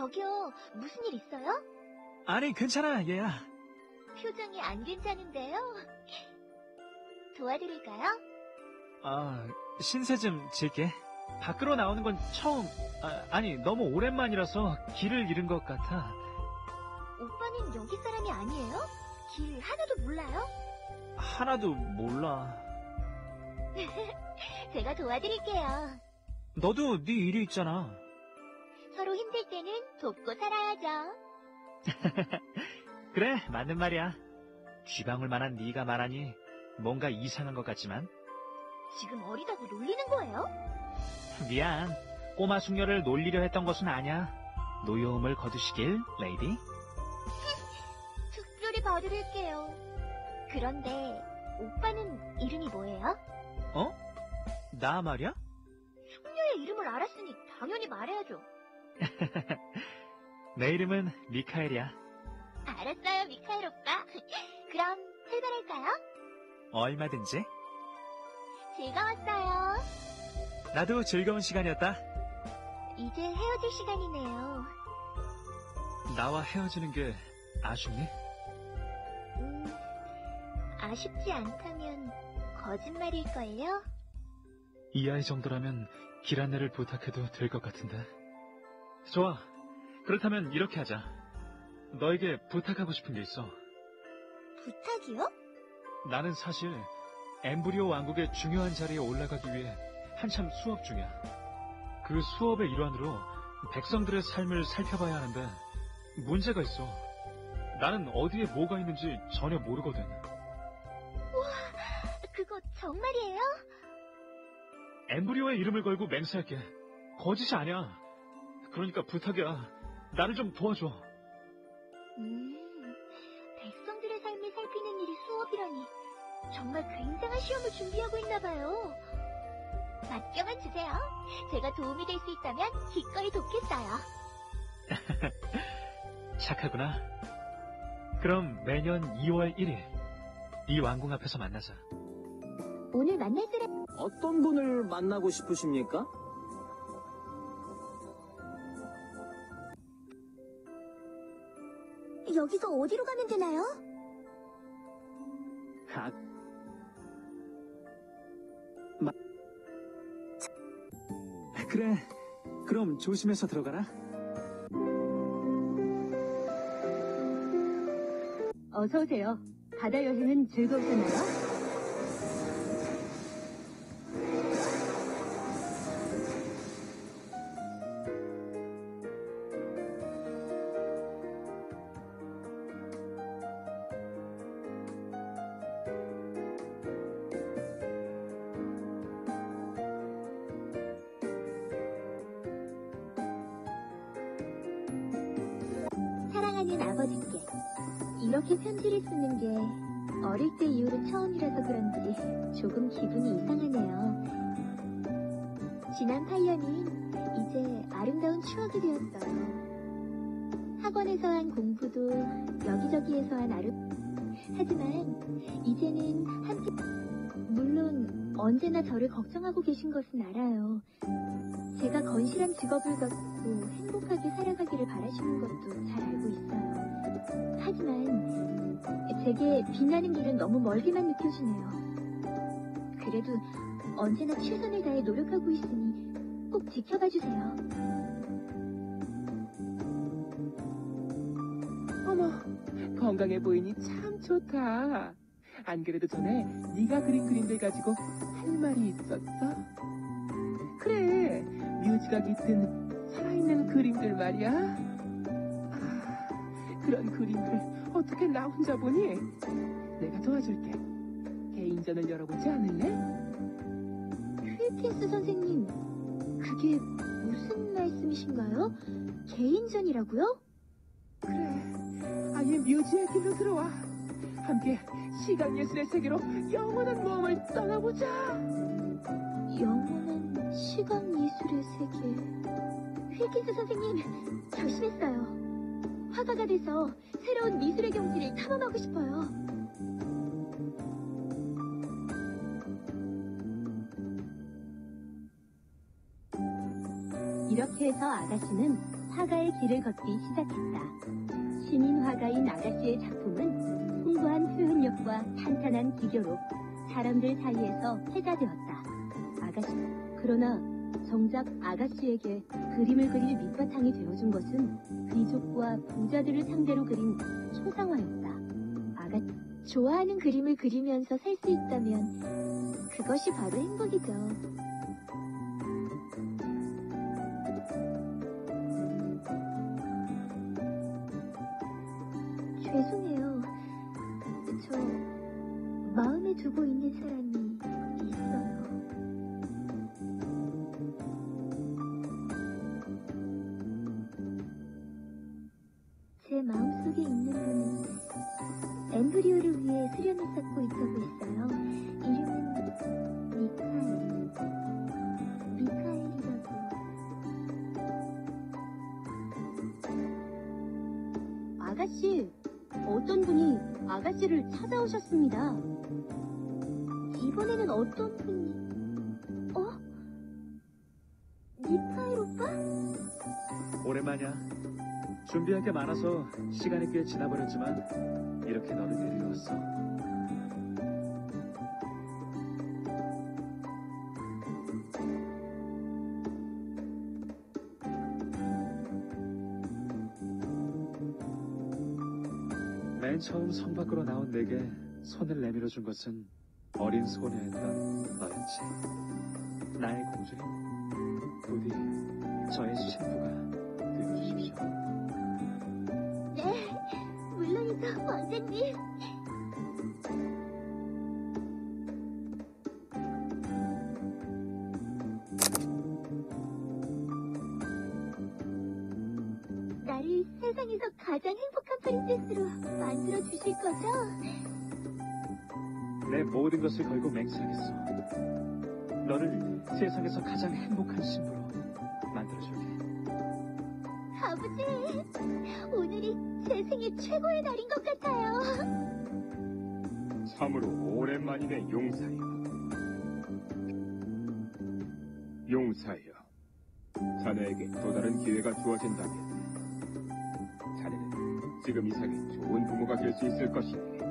저기요, 무슨 일 있어요? 아니, 괜찮아, 얘야. 표정이 안 괜찮은데요? 도와드릴까요? 아, 신세 좀 질게. 밖으로 나오는 건 처음, 아, 니 너무 오랜만이라서 길을 잃은 것 같아. 오빠는 여기 사람이 아니에요? 길 하나도 몰라요? 하나도 몰라. 제가 도와드릴게요. 너도 네 일이 있잖아. 때는 돕고 살아야죠. 그래, 맞는 말이야. 쥐방울 만한 네가 말하니 뭔가 이상한 것 같지만 지금 어리다고 놀리는 거예요? 미안. 꼬마 숙녀를 놀리려 했던 것은 아냐. 노여움을 거두시길, 레이디. 특별히 봐드릴게요. 그런데 오빠는 이름이 뭐예요? 어? 나 말이야? 숙녀의 이름을 알았으니 당연히 말해야죠. 내 이름은 미카엘이야. 알았어요, 미카엘 오빠. 그럼 출발할까요? 얼마든지. 즐거웠어요. 나도 즐거운 시간이었다. 이제 헤어질 시간이네요. 나와 헤어지는 게 아쉽니? 음, 아쉽지 않다면 거짓말일걸요? 이 아이 정도라면 길 안내를 부탁해도 될 것 같은데. 좋아. 그렇다면 이렇게 하자. 너에게 부탁하고 싶은 게 있어. 부탁이요? 나는 사실 엠브리오 왕국의 중요한 자리에 올라가기 위해 한참 수업 중이야. 그 수업의 일환으로 백성들의 삶을 살펴봐야 하는데 문제가 있어. 나는 어디에 뭐가 있는지 전혀 모르거든. 그거 정말이에요? 엠브리오의 이름을 걸고 맹세할게. 거짓이 아니야. 그러니까 부탁이야. 나를 좀 도와줘. 음, 백성들의 삶을 살피는 일이 수업이라니. 정말 굉장한 시험을 준비하고 있나봐요. 맡겨만 주세요. 제가 도움이 될 수 있다면 기꺼이 돕겠어요. 착하구나. 그럼 매년 2월 1일 이 왕궁 앞에서 만나자. 오늘 만날 사람, 어떤 분을 만나고 싶으십니까? 여기서 어디로 가면 되나요? 아, 그래. 그럼 조심해서 들어가라. 어서 오세요. 바다 여행은 즐거우셨나요? 사랑하는 아버지께 이렇게 편지를 쓰는 게 어릴 때 이후로 처음이라서 그런지 조금 기분이 이상하네요. 지난 8년이 이제 아름다운 추억이 되었어요. 학원에서 한 공부도 여기저기에서 한 아름 하지만 이제는 함께 물론 언제나 저를 걱정하고 계신 것은 알아요. 제가 건실한 직업을 갖고 행복하게 살아가기를 바라시는 것도 잘 알고 있어요. 하지만 제게 빛나는 길은 너무 멀게만 느껴지네요. 그래도 언제나 최선을 다해 노력하고 있으니 꼭 지켜봐 주세요. 어머, 건강해 보이니 참 좋다. 안 그래도 전에 네가 그린 그림들 가지고 할 말이 있었어? 그래, 뮤지가 깃든 살아있는 그림들 말이야. 아, 그런 그림들 어떻게 나 혼자 보니? 내가 도와줄게. 개인전을 열어보지 않을래? 휠킨스 선생님, 그게 무슨 말씀이신가요? 개인전이라고요? 그래, 아예 뮤지의 길로 들어와. 함께 시간 예술의 세계로 영원한 모험을 떠나보자. 영원한 시간 예술의 세계. 휠킨스 선생님, 결심했어요. 화가가 돼서 새로운 미술의 경지를 탐험하고 싶어요. 이렇게 해서 아가씨는 화가의 길을 걷기 시작했다. 신인 화가인 아가씨의 작품은 풍부한 표현력과 탄탄한 기교로 사람들 사이에서 회자 되었다. 아가씨. 그러나 정작 아가씨에게 그림을 그릴 밑바탕이 되어준 것은 귀족과 부자들을 상대로 그린 초상화였다. 아가 좋아하는 그림을 그리면서 살 수 있다면 그것이 바로 행복이죠. 죄송해요. 저 마음에 두고 있는 사람이 있어요. 아가씨를 찾아오셨습니다. 이번에는 어떤 분이? 어? 미카엘 오빠? 오랜만이야. 준비할 게 많아서 시간이 꽤 지나버렸지만 이렇게 너를 데려왔어. 맨 처음 성 밖으로 나온 내게 손을 내밀어 준 것은 어린 소녀였던 너였지. 나의 공주님, 부디 저의 신부가 되어주십시오. 네, 물론이죠, 세상에서 가장 행복한 프린세스로 만들어 주실 거죠? 내 모든 것을 걸고 맹세하겠어. 너를 세상에서 가장 행복한 신부로 만들어줄게. 아버지, 오늘이 제 생애 최고의 날인 것 같아요. 참으로 오랜만이네, 용사여. 용사여, 자네에게 또 다른 기회가 주어진다면, 지금 이상의 좋은 부모가 될 수 있을 것이네.